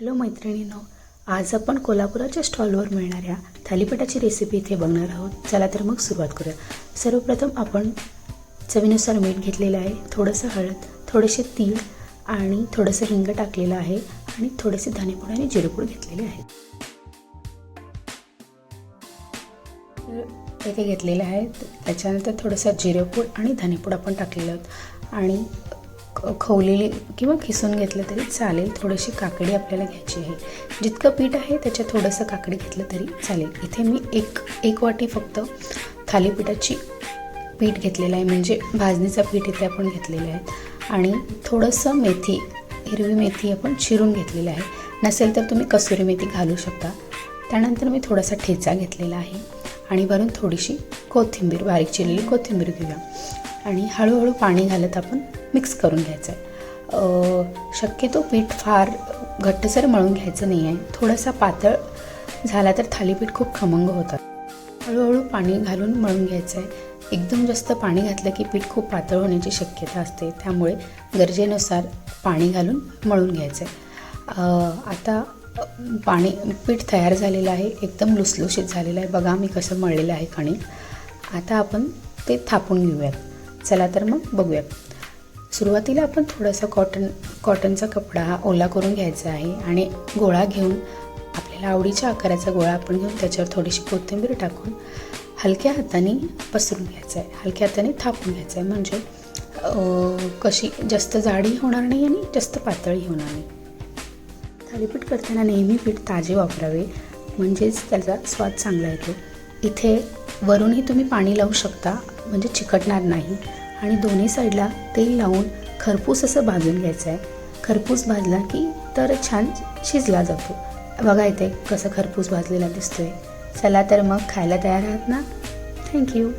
Hello मैत्रिणींनो आज आपण कोल्हापुराच्या स्टॉलवर मिळणाऱ्या थालीपीठाची रेसिपी इथे बघणार आहोत. चला तर मग सुरुवात करूया. सर्वप्रथम आपण चवीनुसार मीठ घेतलेलं आहे थोडंसं हळद थोडेसे तीळ आणि थोडंसं हिंग टाकलेलं आहे आणि थोडेसे धनेपूड आणि जिरेपूड घेतलेले आहे. ते घेतलेलं आहे. त्याच्यानंतर थोडंसं जिरेपूड आणि धनेपूड आपण टाकलेलं आहोत. आणि खवलेली किंवा खिसून घेतलं तरी चालेल. थोडीशी काकडी आपल्याला घ्यायची आहे. जितकं पीठ आहे त्याच्यात थोडंसं काकडी घेतलं तरी चालेल. इथे मी एक एक वाटी फक्त थालीपीठाची पीठ घेतलेलं आहे. म्हणजे भाजणीचं पीठ इथे आपण घेतलेलं आहे. आणि थोडंसं मेथी हिरवी मेथी आपण चिरून घेतलेली आहे. नसेल तर तुम्ही कसुरी मेथी घालू शकता. त्यानंतर मी थोडासा ठेचा घेतलेला आहे. आणि वरून थोडीशी कोथिंबीर बारीक चिरलेली कोथिंबीर घेऊया. आणि हळूहळू पाणी घालत आपण मिक्स करून घ्यायचं आहे शक्यतो पीठ फार घट्टसर मळून घ्यायचं नाही आहे थोडासा पातळ झाला तर थालीपीठ खूप खमंग होतात हळूहळू पाणी घालून मळून घ्यायचं आहे एकदम जास्त पाणी घातलं की पीठ खूप पातळ होण्याची शक्यता असते. त्यामुळे गरजेनुसार पाणी घालून मळून घ्यायचं आहे आता पाणी पीठ तयार झालेलं आहे एकदम लुसलुशीत झालेलं आहे. बघा मी कसं मळलेलं आहे कणिक आता आपण ते थापून घेऊयात. चला तर मग बघूयात. सुरुवातीला आपण थोडासा कॉटन कॉटनचा कपडा हा ओला करून घ्यायचा आहे आणि गोळा घेऊन आपल्याला आवडीच्या आकाराचा गोळा आपण घेऊन त्याच्यावर थोडीशी कोथिंबीर टाकून हलक्या हाताने पसरून घ्यायचं आहे. हलक्या हाताने थापून घ्यायचं आहे. म्हणजे कशी जास्त जाडी होणार नाही आणि जास्त पातळी होणार नाही. थालीपीठ करताना नेहमी पीठ ताजे वापरावे. म्हणजेच त्याचा स्वाद चांगला येतो. इथे वरूनही तुम्ही पाणी लावू शकता म्हणजे चिकटणार नाही. आणि दोन्ही साईडला तेल लावून खरपूस असं भाजून घ्यायचं आहे खरपूस भाजला की तर छान शिजला जातो. बघा इथे कसं खरपूस भाजलेला दिसतोय. चला तर मग खायला तयार आहात ना? थँक्यू